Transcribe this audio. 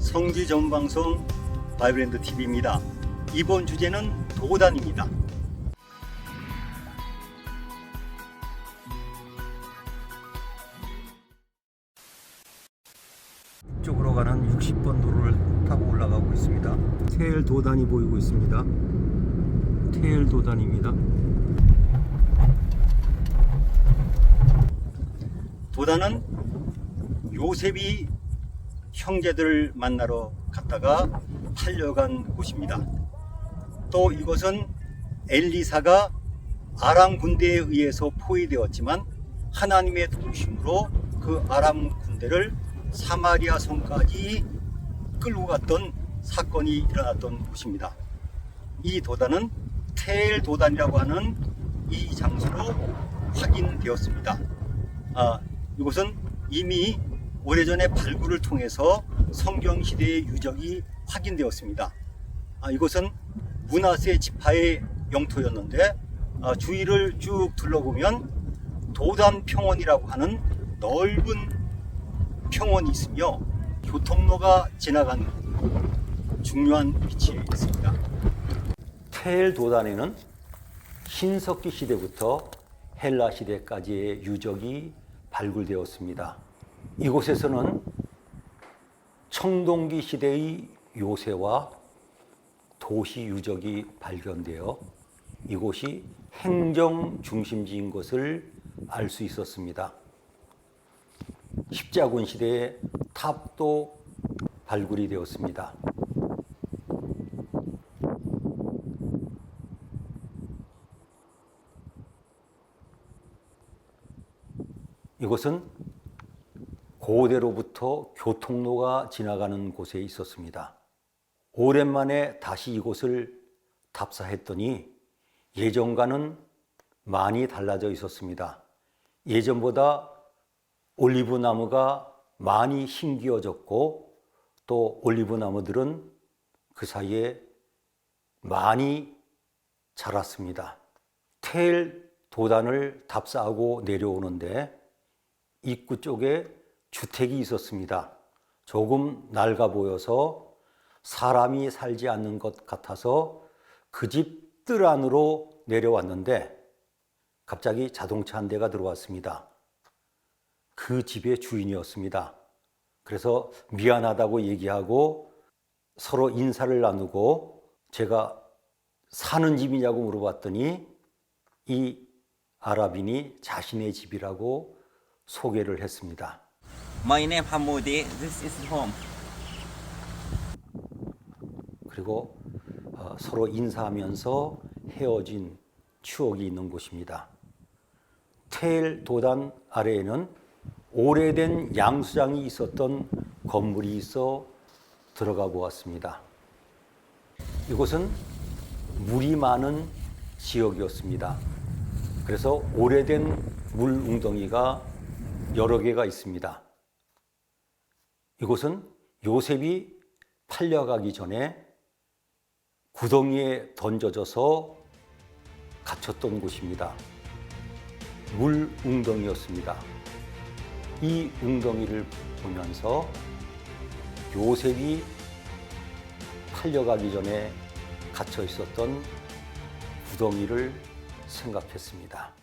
성지 전방송 바이브랜드 TV입니다. 이번 주제는 도단입니다. 쪽으로 가는 60번 도로를 타고 올라가고 있습니다. 테일 도단이 보이고 있습니다. 테일 도단입니다. 도단은 요셉이 형제들을 만나러 갔다가 팔려간 곳입니다. 또 이곳은 엘리사가 아람 군대에 의해서 포위되었지만 하나님의 도우심으로 그 아람 군대를 사마리아 성까지 끌고 갔던 사건이 일어났던 곳입니다. 이 도단은 테일 도단이라고 하는 이 장소로 확인되었습니다. 아, 이곳은 이미 오래전에 발굴을 통해서 성경 시대의 유적이 확인되었습니다. 아, 이곳은 문하세 지파의 영토였는데 아, 주위를 쭉 둘러보면 도단 평원이라고 하는 넓은 평원이 있으며 교통로가 지나가는 중요한 위치에 있습니다. 테일 도단에는 신석기 시대부터 헬라 시대까지의 유적이 발굴되었습니다. 이곳에서는 청동기 시대의 요새와 도시 유적이 발견되어 이곳이 행정 중심지인 것을 알 수 있었습니다. 십자군 시대에 탑도 발굴이 되었습니다. 이곳은 고대로부터 교통로가 지나가는 곳에 있었습니다. 오랜만에 다시 이곳을 답사했더니 예전과는 많이 달라져 있었습니다. 예전보다 올리브 나무가 많이 힘기어졌고 또 올리브 나무들은 그 사이에 많이 자랐습니다. 테일 도단을 답사하고 내려오는데 입구 쪽에 주택이 있었습니다. 조금 낡아 보여서 사람이 살지 않는 것 같아서 그 집 뜰 안으로 내려왔는데 갑자기 자동차 한 대가 들어왔습니다. 그 집의 주인이었습니다. 그래서 미안하다고 얘기하고 서로 인사를 나누고 제가 사는 집이냐고 물어봤더니 이 아랍인이 자신의 집이라고 소개를 했습니다. My name Hamoudi. This is home. 그리고 어, 서로 인사하면서 헤어진 추억이 있는 곳입니다. 테일 도단 아래에는 오래된 양수장이 있었던 건물이 있어 들어가 보았습니다. 이곳은 물이 많은 지역이었습니다. 그래서 오래된 물 웅덩이가 여러 개가 있습니다. 이곳은 요셉이 팔려가기 전에 구덩이에 던져져서 갇혔던 곳입니다. 물 웅덩이였습니다. 이 웅덩이를 보면서 요셉이 팔려가기 전에 갇혀 있었던 구덩이를 생각했습니다.